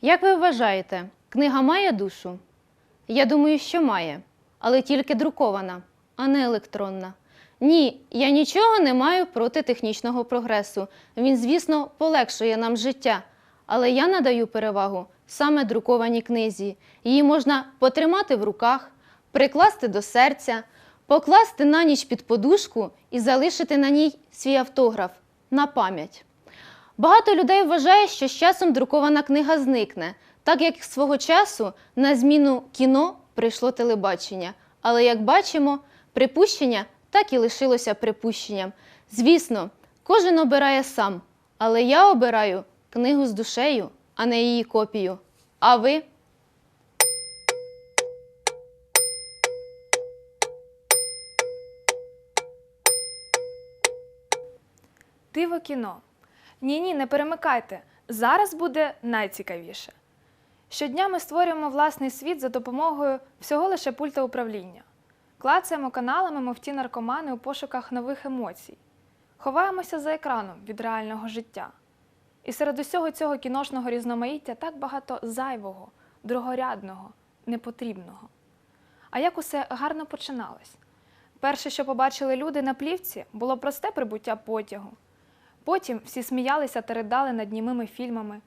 Як ви вважаєте, книга має душу? Я думаю, що має, але тільки друкована, а не електронна. Ні, я нічого не маю проти технічного прогресу. Він, звісно, полегшує нам життя. Але я надаю перевагу саме друкованій книзі. Її можна потримати в руках, прикласти до серця, покласти на ніч під подушку і залишити на ній свій автограф на пам'ять. Багато людей вважає, що з часом друкована книга зникне, так як свого часу на зміну кіно прийшло телебачення. Але як бачимо, припущення так і лишилося припущенням. Звісно, кожен обирає сам, але я обираю книгу з душею, а не її копію. А ви? Диво кіно. Ні, ні, не перемикайте. Зараз буде найцікавіше. Щодня ми створюємо власний світ за допомогою всього лише пульта управління. Клацаємо каналами, мов ті наркомани у пошуках нових емоцій. Ховаємося за екраном від реального життя. І серед усього цього кіношного різноманіття так багато зайвого, другорядного, непотрібного. А як усе гарно починалось? Перше, що побачили люди на плівці, було просте прибуття потягу. Потім всі сміялися та ридали над німими фільмами.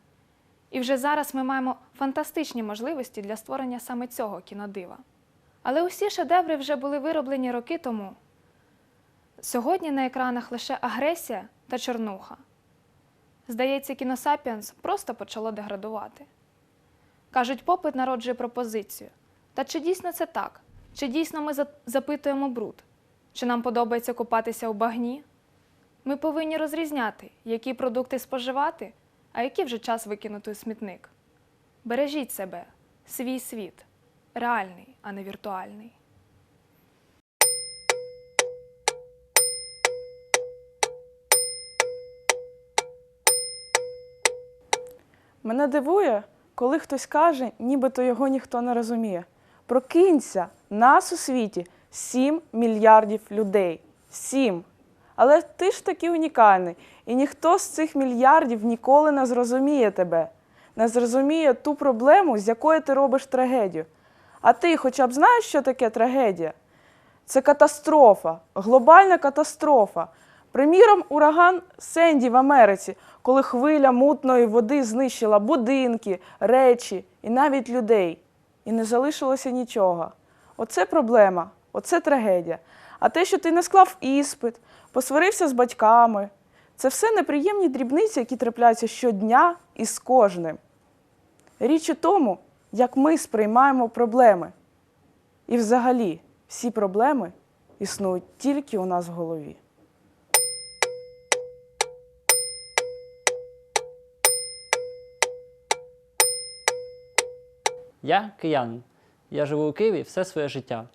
І вже зараз ми маємо фантастичні можливості для створення саме цього кінодива. Але усі шедеври вже були вироблені роки тому. Сьогодні на екранах лише агресія та чорнуха. Здається, кіносапіенс просто почало деградувати. Кажуть, попит народжує пропозицію. Та чи дійсно це так? Чи дійсно ми запитуємо бруд? Чи нам подобається купатися у багні? Ми повинні розрізняти, які продукти споживати, а які вже час викинути у смітник. Бережіть себе, свій світ, реальний, а не віртуальний. Мене дивує, коли хтось каже, нібито його ніхто не розуміє. Прокинься, нас у світі 7 мільярдів людей. 7. Але ти ж такий унікальний, і ніхто з цих мільярдів ніколи не зрозуміє тебе, не зрозуміє ту проблему, з якої ти робиш трагедію. А ти хоча б знаєш, що таке трагедія? Це катастрофа, глобальна катастрофа. Приміром, ураган Сенді в Америці, коли хвиля мутної води знищила будинки, речі і навіть людей. І не залишилося нічого. Оце проблема, оце трагедія. А те, що ти не склав іспит, посварився з батьками, це все неприємні дрібниці, які трапляються щодня і з кожним. Річ у тому, як ми сприймаємо проблеми. І взагалі всі проблеми існують тільки у нас в голові. Я киянин. Я живу у Києві все своє життя.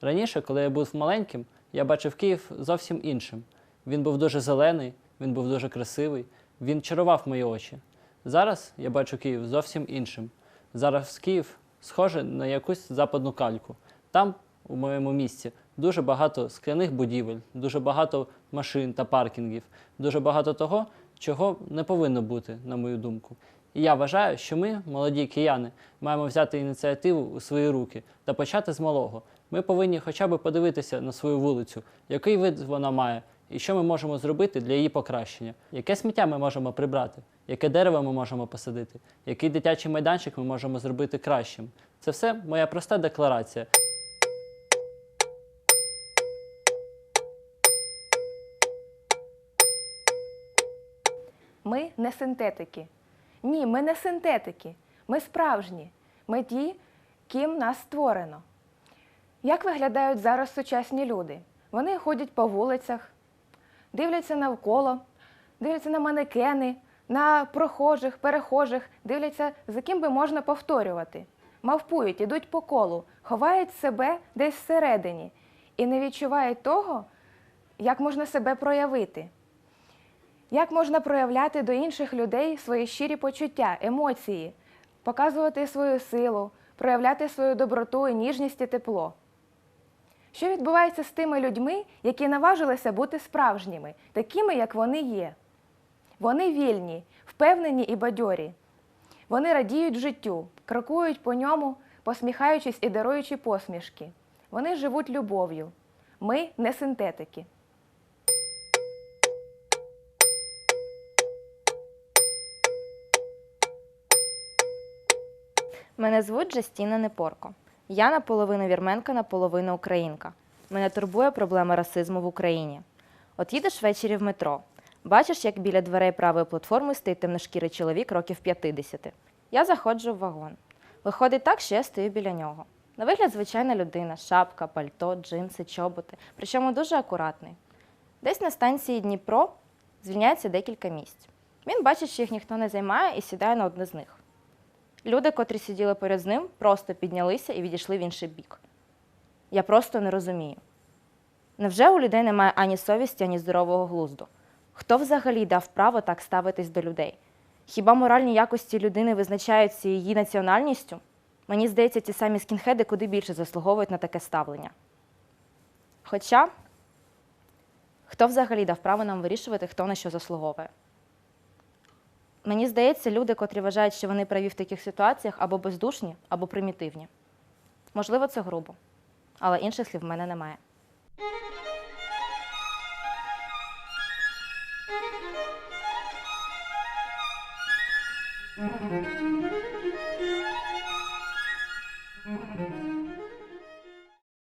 Раніше, коли я був маленьким, я бачив Київ зовсім іншим. Він був дуже зелений, він був дуже красивий, він чарував мої очі. Зараз я бачу Київ зовсім іншим. Зараз Київ схожий на якусь западну кальку. Там, у моєму місті, дуже багато скляних будівель, дуже багато машин та паркінгів, дуже багато того, чого не повинно бути, на мою думку. І я вважаю, що ми, молоді кияни, маємо взяти ініціативу у свої руки та почати з малого. Ми повинні хоча б подивитися на свою вулицю, який вид вона має, і що ми можемо зробити для її покращення, яке сміття ми можемо прибрати, яке дерево ми можемо посадити, який дитячий майданчик ми можемо зробити кращим. Це все моя проста декларація. Ми не синтетики. Ні, ми не синтетики. Ми справжні. Ми ті, ким нас створено. Як виглядають зараз сучасні люди? Вони ходять по вулицях, дивляться навколо, дивляться на манекени, на прохожих, перехожих, дивляться, за ким би можна повторювати. Мавпують, ідуть по колу, ховають себе десь всередині і не відчувають того, як можна себе проявити. Як можна проявляти до інших людей свої щирі почуття, емоції, показувати свою силу, проявляти свою доброту, ніжність і тепло? Що відбувається з тими людьми, які наважилися бути справжніми, такими, як вони є? Вони вільні, впевнені і бадьорі. Вони радіють життю, крокують по ньому, посміхаючись і даруючи посмішки. Вони живуть любов'ю. Ми не синтетики. Мене звуть Джастіна Непорко. Я наполовину вірменка, наполовину українка. Мене турбує проблема расизму в Україні. От їдеш ввечері в метро. Бачиш, як біля дверей правої платформи стоїть темношкірий чоловік років 50. Я заходжу в вагон. Виходить так, що я стою біля нього. На вигляд звичайна людина, шапка, пальто, джинси, чоботи, причому дуже акуратний. Десь на станції Дніпро звільняється декілька місць. Він бачить, що їх ніхто не займає, і сідає на одне з них. Люди, котрі сиділи поряд з ним, просто піднялися і відійшли в інший бік. Я просто не розумію. Невже у людей немає ані совісті, ані здорового глузду? Хто взагалі дав право так ставитись до людей? Хіба моральні якості людини визначаються її національністю? Мені здається, ті самі скінхеди куди більше заслуговують на таке ставлення. Хоча, хто взагалі дав право нам вирішувати, хто на що заслуговує? Мені здається, люди, котрі вважають, що вони праві в таких ситуаціях, або бездушні, або примітивні. Можливо, це грубо, але інших слів в мене немає. You.